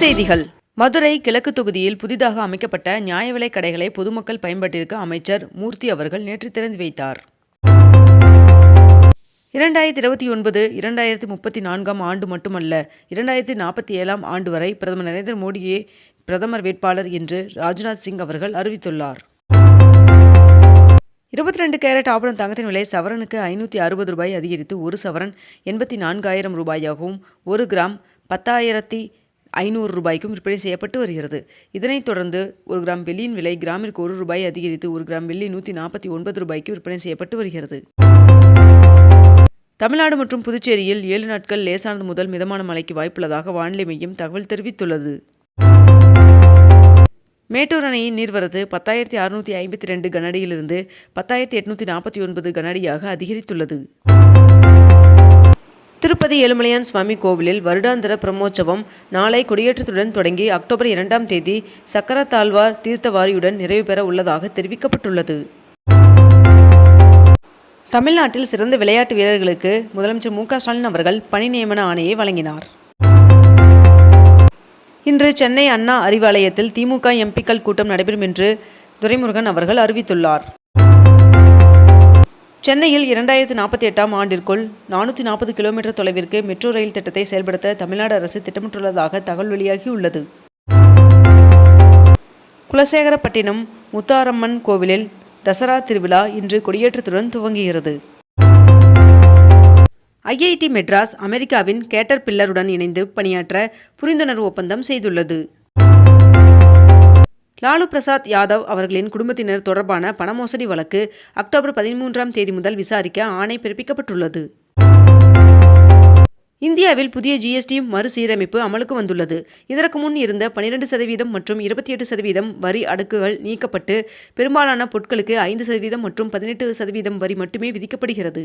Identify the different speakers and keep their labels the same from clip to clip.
Speaker 1: செய்திகள். மதுரை கிழக்கு தொகுதியில் புதிதாக அமைக்கப்பட்ட நியாய விலைக் கடைகளை பொதுமக்கள் பயன்பாட்டிற்கு அமைச்சர் மூர்த்தி அவர்கள் நேற்று திறந்து வைத்தார். இரண்டாயிரத்தி இருபத்தி ஒன்பது இரண்டாயிரத்தி முப்பத்தி நான்காம் ஆண்டு மட்டுமல்ல இரண்டாயிரத்தி நாற்பத்தி ஏழாம் ஆண்டு வரை பிரதமர் நரேந்திர மோடியே பிரதமர் வேட்பாளர் என்று ராஜ்நாத் சிங் அவர்கள் அறிவித்துள்ளார். இருபத்தி ரெண்டு கேரட் ஆபரண தங்கத்தின் விலை சவரனுக்கு ஐநூற்றி அறுபது ரூபாய் அதிகரித்து ஒரு சவரன் எண்பத்தி நான்காயிரம் ரூபாயாகவும் ஒரு கிராம் பத்தாயிரத்தி ஐநூறு ரூபாய்க்கும் விற்பனை செய்யப்பட்டு வருகிறது. இதனைத் தொடர்ந்து ஒரு கிராம் வெள்ளியின் விலை கிராமிற்கு ஒரு ரூபாய் அதிகரித்து ஒரு கிராம் வெள்ளி நூற்றி நாற்பத்தி ஒன்பது ரூபாய்க்கு விற்பனை செய்யப்பட்டு வருகிறது. தமிழ்நாடு மற்றும் புதுச்சேரியில் ஏழு நாட்கள் லேசானது முதல் மிதமான மழைக்கு வாய்ப்புள்ளதாக வானிலை மையம் தகவல் தெரிவித்துள்ளது. மேட்டூர் அணையின் நீர்வரத்து பத்தாயிரத்தி அறுநூற்றி ஐம்பத்தி ரெண்டு கனஅடியிலிருந்து பத்தாயிரத்தி எட்நூற்றி நாற்பத்தி ஒன்பது கனஅடியாக அதிகரித்துள்ளது. திருப்பதி ஏழுமலையான் சுவாமி கோவிலில் வருடாந்திர பிரம்மோற்சவம் நாளை கொடியேற்றத்துடன் தொடங்கி அக்டோபர் இரண்டாம் தேதி சக்கரத்தாழ்வார் தீர்த்தவாரியுடன் நிறைவு பெற உள்ளதாக தெரிவிக்கப்பட்டுள்ளது. தமிழ்நாட்டில் சிறந்த விளையாட்டு வீரர்களுக்கு முதலமைச்சர் மு ஸ்டாலின் அவர்கள் பணி நியமன ஆணையை வழங்கினார். இன்று சென்னை அண்ணா அறிவாலயத்தில் திமுக எம்பிக்கள் கூட்டம் நடைபெறும் என்று துரைமுருகன் அவர்கள் அறிவித்துள்ளார். சென்னையில் இரண்டாயிரத்தி நாற்பத்தி எட்டாம் ஆண்டிற்குள் நானூற்றி நாற்பது கிலோமீட்டர் தொலைவிற்கு மெட்ரோ ரயில் திட்டத்தை செயல்படுத்த தமிழ்நாடு அரசு திட்டமிட்டுள்ளதாக தகவல் வெளியாகியுள்ளது. குலசேகரப்பட்டினம் முத்தாரம்மன் கோவிலில் தசரா திருவிழா இன்று கொடியேற்றத்துடன் துவங்குகிறது. ஐஐடி மெட்ராஸ் அமெரிக்காவின் கேட்டர் பில்லருடன் இணைந்து பணியாற்ற புரிந்துணர்வு ஒப்பந்தம் செய்துள்ளது. லாலு பிரசாத் யாதவ் அவர்களின் குடும்பத்தினர் தொடர்பான பணமோசடி வழக்கு அக்டோபர் பதிமூன்றாம் தேதி முதல் விசாரிக்க ஆணை பிறப்பிக்கப்பட்டுள்ளது. இந்தியாவில் புதிய ஜிஎஸ்டி மறுசீரமைப்பு அமலுக்கு வந்துள்ளது. இதற்கு முன் இருந்த பனிரெண்டு சதவீதம் மற்றும் இருபத்தி எட்டு சதவீதம் வரி அடுக்குகள் நீக்கப்பட்டு பெரும்பாலான பொருட்களுக்கு ஐந்து சதவீதம் மற்றும் பதினெட்டு சதவீதம் வரி மட்டுமே விதிக்கப்படுகிறது.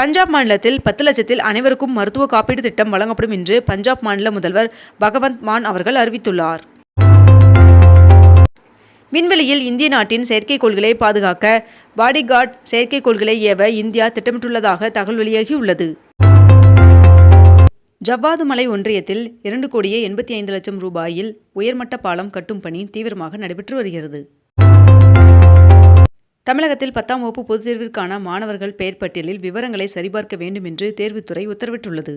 Speaker 1: பஞ்சாப் மாநிலத்தில் பத்து லட்சத்தில் அனைவருக்கும் மருத்துவ காப்பீடு திட்டம் வழங்கப்படும் என்று பஞ்சாப் மாநில முதல்வர் பகவந்த் மான் அவர்கள் அறிவித்துள்ளார். விண்வெளியில் இந்திய நாட்டின் செயற்கைக்கோள்களை பாதுகாக்க பாடிகார்ட் செயற்கைக்கோள்களை ஏவ இந்தியா திட்டமிட்டுள்ளதாக தகவல் வெளியாகியுள்ளது. ஜவ்வாது மலை ஒன்றியத்தில் இரண்டு கோடியே எண்பத்தி ஐந்து லட்சம் ரூபாயில் உயர்மட்ட பாலம் கட்டும் பணி தீவிரமாக நடைபெற்று வருகிறது. தமிழகத்தில் பத்தாம் வகுப்பு பொதுத் தேர்விற்கான மாணவர்கள் பெயர் பட்டியலில் விவரங்களை சரிபார்க்க வேண்டும் என்று தேர்வுத்துறை உத்தரவிட்டுள்ளது.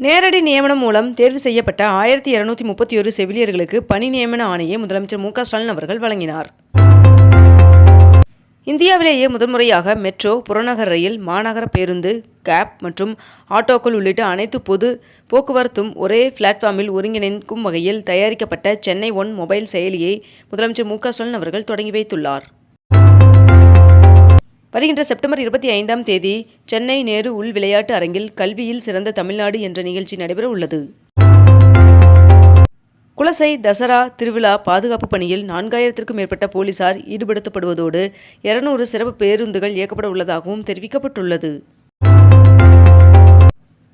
Speaker 1: நேரடி நியமனம் மூலம் தேர்வு செய்யப்பட்ட ஆயிரத்தி இருநூத்தி முப்பத்தி ஒரு செவிலியர்களுக்கு பணி நியமன ஆணையை முதலமைச்சர் மு க ஸ்டாலின் அவர்கள் வழங்கினார். இந்தியாவிலேயே முதன்முறையாக மெட்ரோ புறநகர் ரயில் மாநகர பேருந்து கேப் மற்றும் ஆட்டோக்கள் உள்ளிட்ட அனைத்து பொது போக்குவரத்தும் ஒரே பிளாட்ஃபார்மில் ஒருங்கிணைக்கும் வகையில் தயாரிக்கப்பட்ட சென்னை ஒன் மொபைல் செயலியை முதலமைச்சர் மு க ஸ்டாலின் அவர்கள் தொடங்கி வைத்துள்ளார். வருகின்ற செப்டம்பர் இருபத்தி ஐந்தாம் தேதி சென்னை நேரு உள் விளையாட்டு அரங்கில் கல்வியில் சிறந்த தமிழ்நாடு என்ற நிகழ்ச்சி நடைபெற உள்ளது. குலசை தசரா திருவிழா பாதுகாப்பு பணியில் நான்காயிரத்திற்கும் மேற்பட்ட போலீசார் ஈடுபடுத்தப்படுவதோடு இருநூறு சிறப்பு பேருந்துகள் இயக்கப்பட உள்ளதாகவும் தெரிவிக்கப்பட்டுள்ளது.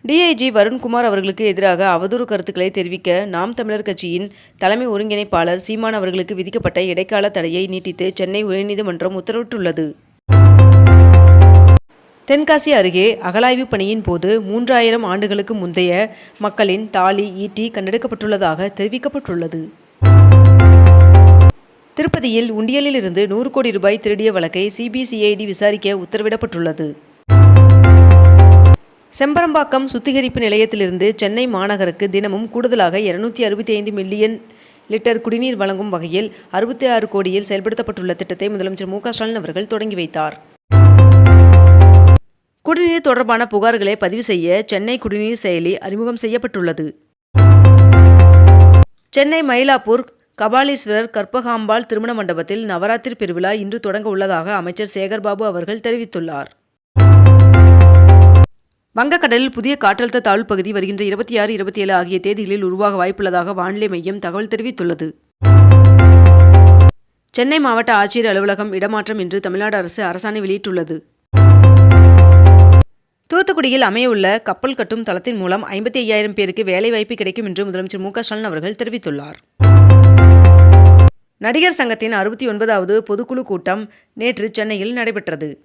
Speaker 1: டிஐஜி வருண்குமார் அவர்களுக்கு எதிராக அவதூறு கருத்துக்களை தெரிவிக்க நாம் தமிழர் கட்சியின் தலைமை ஒருங்கிணைப்பாளர் சீமான் அவர்களுக்கு விதிக்கப்பட்ட இடைக்கால தடையை நீட்டித்து சென்னை உயர்நீதிமன்றம் உத்தரவிட்டுள்ளது. தென்காசி அருகே அகழாய்வு பணியின் போது மூன்றாயிரம் ஆண்டுகளுக்கு முந்தைய மக்களின் தாலி ஈட்டி கண்டெடுக்கப்பட்டுள்ளதாக தெரிவிக்கப்பட்டுள்ளது. திருப்பதியில் உண்டியலிலிருந்து நூறு கோடி ரூபாய் திருடிய வழக்கை சிபிசிஐடி விசாரிக்க உத்தரவிடப்பட்டுள்ளது. செம்பரம்பாக்கம் சுத்திகரிப்பு நிலையத்திலிருந்து சென்னை மாநகருக்கு தினமும் கூடுதலாக இருநூத்தி அறுபத்தி ஐந்து மில்லியன் லிட்டர் குடிநீர் வழங்கும் வகையில் அறுபத்தி ஆறு கோடியில் செயல்படுத்தப்பட்டுள்ள திட்டத்தை முதலமைச்சர் மு க ஸ்டாலின் அவர்கள் தொடங்கி வைத்தார். குடிநீர் தொடர்பான புகார்களை பதிவு செய்ய சென்னை குடிநீர் செயலி அறிமுகம் செய்யப்பட்டுள்ளது. சென்னை மயிலாப்பூர் கபாலீஸ்வரர் கற்பகாம்பாள் திருமண மண்டபத்தில் நவராத்திரி பெருவிழா இன்று தொடங்க உள்ளதாக அமைச்சர் சேகர்பாபு அவர்கள் தெரிவித்துள்ளார். வங்கக்கடலில் புதிய காற்றழுத்த தாழ்வு பகுதி வருகின்ற இருபத்தி ஆறு இருபத்தி ஏழு ஆகிய தேதிகளில் உருவாக வாய்ப்புள்ளதாக வானிலை மையம் தகவல் தெரிவித்துள்ளது. சென்னை மாவட்ட ஆட்சியர் அலுவலகம் இடமாற்றம் என்று தமிழ்நாடு அரசு அரசாணை வெளியிட்டுள்ளது. தூத்துக்குடியில் அமையவுள்ள கப்பல் கட்டும் தளத்தின் மூலம் ஐம்பத்தி ஐயாயிரம் பேருக்கு வேலைவாய்ப்பு கிடைக்கும் என்று முதலமைச்சர் மு க ஸ்டாலின் அவர்கள் தெரிவித்துள்ளார். நடிகர் சங்கத்தின் அறுபத்தி ஒன்பதாவது பொதுக்குழு கூட்டம் நேற்று சென்னையில் நடைபெற்றது.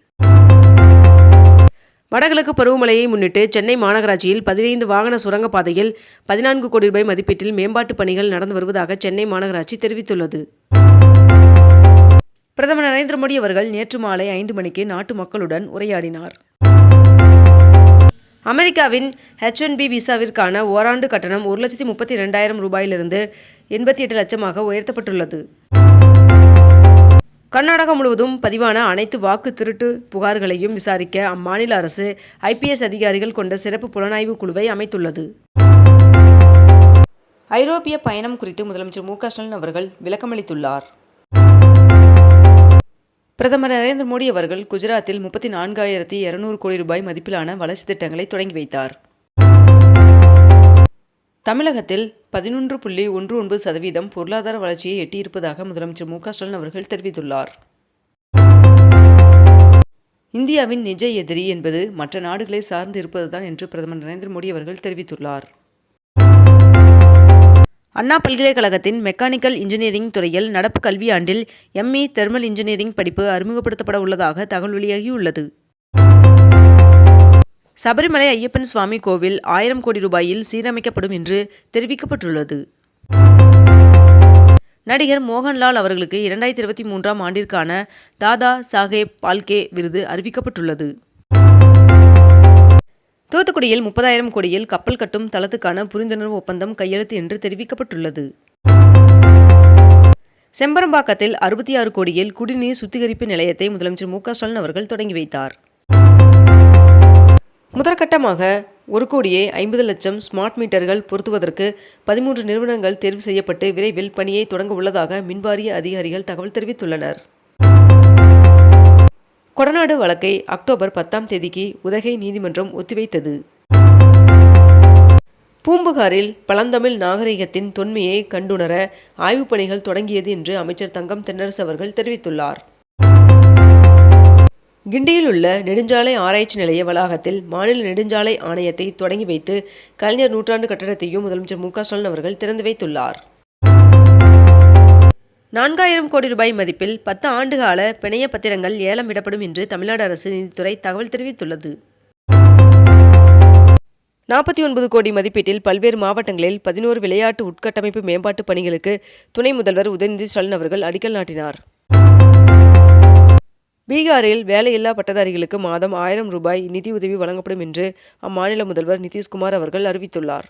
Speaker 1: வடகிழக்கு பருவமழையை முன்னிட்டு சென்னை மாநகராட்சியில் பதினைந்து வாகன சுரங்கப்பாதையில் பதினான்கு கோடி ரூபாய் மதிப்பீட்டில் மேம்பாட்டுப் பணிகள் நடந்து வருவதாக சென்னை மாநகராட்சி தெரிவித்துள்ளது. பிரதமர் நரேந்திர மோடி அவர்கள் நேற்று மாலை ஐந்து மணிக்கு நாட்டு மக்களுடன் உரையாடினார். அமெரிக்காவின் ஹெச் ஒன் பி விசாவிற்கான ஓராண்டு கட்டணம் ஒரு லட்சத்தி முப்பத்தி ரெண்டாயிரம் ரூபாயிலிருந்து எண்பத்தி எட்டு லட்சமாக உயர்த்தப்பட்டுள்ளது. கர்நாடகா முழுவதும் பதிவான அனைத்து வாக்கு திருட்டு புகார்களையும் விசாரிக்க அம்மாநில அரசு ஐபிஎஸ் அதிகாரிகள் கொண்ட சிறப்பு புலனாய்வு குழுவை அமைத்துள்ளது. ஐரோப்பிய பயணம் குறித்து முதலமைச்சர் மு க ஸ்டாலின் அவர்கள் விளக்கமளித்துள்ளார். பிரதமர் நரேந்திர மோடி அவர்கள் குஜராத்தில் முப்பத்தி நான்காயிரத்தி இருநூறு கோடி ரூபாய் மதிப்பிலான வளர்ச்சி திட்டங்களை தொடங்கி வைத்தார். தமிழகத்தில் பதினொன்று புள்ளி ஒன்று ஒன்பது சதவீதம் பொருளாதார வளர்ச்சியை எட்டியிருப்பதாக முதலமைச்சர் மு ஸ்டாலின் அவர்கள் தெரிவித்துள்ளார். இந்தியாவின் நிஜ எதிரி என்பது மற்ற நாடுகளை சார்ந்து இருப்பதுதான் என்று பிரதமர் நரேந்திர மோடி அவர்கள் தெரிவித்துள்ளார். அண்ணா பல்கலைக்கழகத்தின் மெக்கானிக்கல் இன்ஜினியரிங் துறையில் நடப்பு கல்வியாண்டில் எம்இ தெர்மல் இன்ஜினியரிங் படிப்பு அறிமுகப்படுத்தப்பட உள்ளதாக தகவல் வெளியாகியுள்ளது. சபரிமலை ஐயப்பன் சுவாமி கோவில் ஆயிரம் கோடி ரூபாயில் சீரமைக்கப்படும் என்று தெரிவிக்கப்பட்டுள்ளது. நடிகர் மோகன்லால் அவர்களுக்கு இரண்டாயிரத்தி இருபத்தி மூன்றாம் ஆண்டிற்கான தாதா சாஹேப் பால்கே விருது அறிவிக்கப்பட்டுள்ளது. தூத்துக்குடியில் முப்பதாயிரம் கோடியில் கப்பல் கட்டும் தளத்துக்கான புரிந்துணர்வு ஒப்பந்தம் கையெழுத்து என்று தெரிவிக்கப்பட்டுள்ளது. செம்பரம்பாக்கத்தில் அறுபத்தி ஆறு கோடியில் குடிநீர் சுத்திகரிப்பு நிலையத்தை முதலமைச்சர் மு க ஸ்டாலின் அவர்கள் தொடங்கி வைத்தார். முதற்கட்டமாக ஒரு கோடியே ஐம்பது லட்சம் ஸ்மார்ட் மீட்டர்கள் பொருத்துவதற்கு பதிமூன்று நிறுவனங்கள் தேர்வு செய்யப்பட்டு விரைவில் பணியை தொடங்க உள்ளதாக மின்வாரிய அதிகாரிகள் தகவல் தெரிவித்துள்ளனர். கொடநாடு வழக்கை அக்டோபர் பத்தாம் தேதிக்கு உதகை நீதிமன்றம் ஒத்திவைத்தது. பூம்புகாரில் பழந்தமிழ் நாகரிகத்தின் தொன்மையை கண்டுணர ஆய்வுப் பணிகள் தொடங்கியது என்று அமைச்சர் தங்கம் தென்னரசு அவர்கள் தெரிவித்துள்ளார். கிண்டியில் உள்ள நெடுஞ்சாலை ஆராய்ச்சி நிலைய வளாகத்தில் மாநில நெடுஞ்சாலை ஆணையத்தை தொடங்கி வைத்து கலைஞர் நூற்றாண்டு கட்டடத்தையும் முதலமைச்சர் மு க ஸ்டாலின் அவர்கள் திறந்து வைத்துள்ளார். நான்காயிரம் கோடி ரூபாய் மதிப்பில் பத்து ஆண்டுகால பிணைய பத்திரங்கள் ஏலம் விடப்படும் என்று தமிழ்நாடு அரசு நிதித்துறை தகவல் தெரிவித்துள்ளது. நாற்பத்தி ஒன்பது கோடி மதிப்பீட்டில் பல்வேறு மாவட்டங்களில் பதினோரு விளையாட்டு உட்கட்டமைப்பு மேம்பாட்டு பணிகளுக்கு துணை முதல்வர் உதயநிதி ஸ்டாலின் அவர்கள் அடிக்கல் நாட்டினார். பீகாரில் வேலையில்லா பட்டதாரிகளுக்கு மாதம் ஆயிரம் ரூபாய் நிதி உதவி வழங்கப்படும் என்று அம்மாநில முதல்வர் நிதிஷ்குமார் அவர்கள் அறிவித்துள்ளார்.